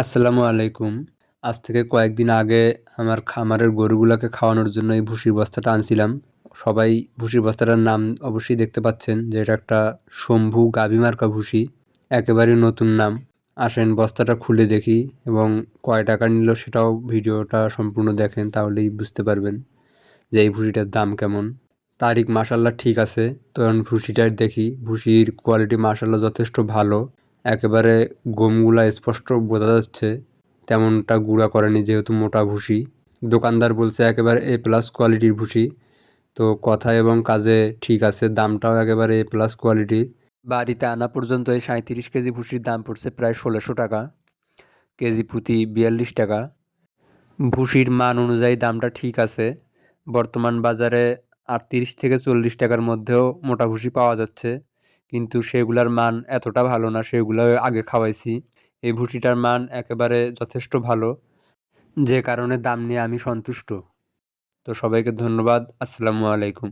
আসসালামু আলাইকুম। আজ থেকে কয়েকদিন আগে আমার খামারের গরুগুলোকে খাওয়ানোর জন্য এই ভুসির বস্তাটা আনছিলাম। সবাই ভুসির বস্তাটার নাম অবশ্যই দেখতে পাচ্ছেন যে এটা একটা শম্ভু গাভী মার্কা ভুসি, একেবারে নতুন নাম। আসেন বস্তাটা খুলে দেখি এবং কয় টাকা নিল সেটাও ভিডিওটা সম্পূর্ণ দেখেন তাহলেই বুঝতে পারবেন যে এই ভুসিটার দাম কেমন। তারিখ মাসাল্লাহ ঠিক আছে, তো ভুসিটার দেখি। ভুসির কোয়ালিটি মাসাল্লাহ যথেষ্ট ভালো। একেবারে গমগুলা স্পষ্ট বোঝা যাচ্ছে, তেমনটা গুঁড়া করেনি যেহেতু মোটা ভুসি দোকানদার বলছে একেবারে এ প্লাস কোয়ালিটির ভুসি তো কথা এবং কাজে ঠিক আছে, দামটাও একেবারে এ প্লাস কোয়ালিটির বাড়িতে আনা পর্যন্ত এই সাঁত্রিশ কেজি ভুসির দাম পড়ছে প্রায় ষোলোশো টাকা। কেজি প্রতি বিয়াল্লিশ টাকা। ভুসির মান অনুযায়ী দামটা ঠিক আছে। বর্তমান বাজারে আটত্রিশ থেকে চল্লিশ টাকার মধ্যেও মোটা ভুসি পাওয়া যাচ্ছে। কিন্তু সেগুলার মান এতটা ভালো না, সেগুলো আগে খাওয়াইছি। এই ভুটিটার মান একেবারে যথেষ্ট ভালো। যে কারণে দাম নিয়ে আমি সন্তুষ্ট। তো সবাইকে ধন্যবাদ। আসসালামু আলাইকুম।